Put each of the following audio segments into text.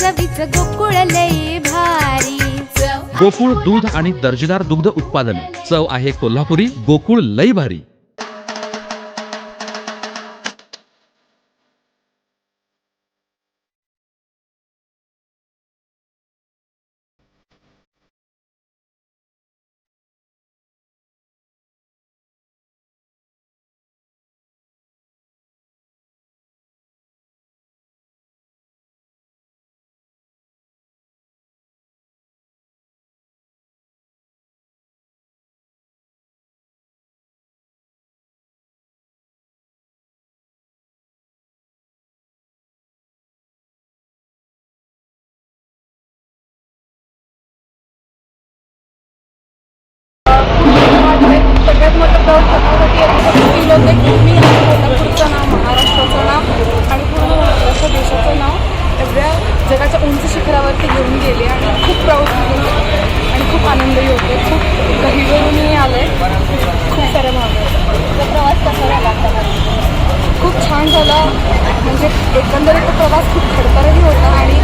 चवीच गोकुळ लई भारी. गोकुळ दूध आणि दर्जेदार दुग्ध उत्पादन. चव आहे कोल्हापुरी गोकुळ लई भारी. उंच शिखरावरती घेऊन गेले आणि खूप प्राऊड फील आणि खूप आनंदही होते खूप गहिवरूनही आहे खूप साऱ्या भावना प्रवास कसा झाला खूप छान झाला. म्हणजे एकंदरीत तो प्रवास खूप खडतरही होता आणि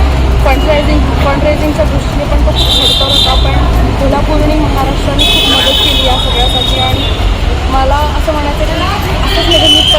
फंडरायझिंग फंडरायझिंगच्या दृष्टीने पण तो खूप खडतर होता. पण कोल्हापूरने महाराष्ट्राने खूप मदत केली या सगळ्यासाठी. आणि मला असं म्हणायचं की असंच निर्मित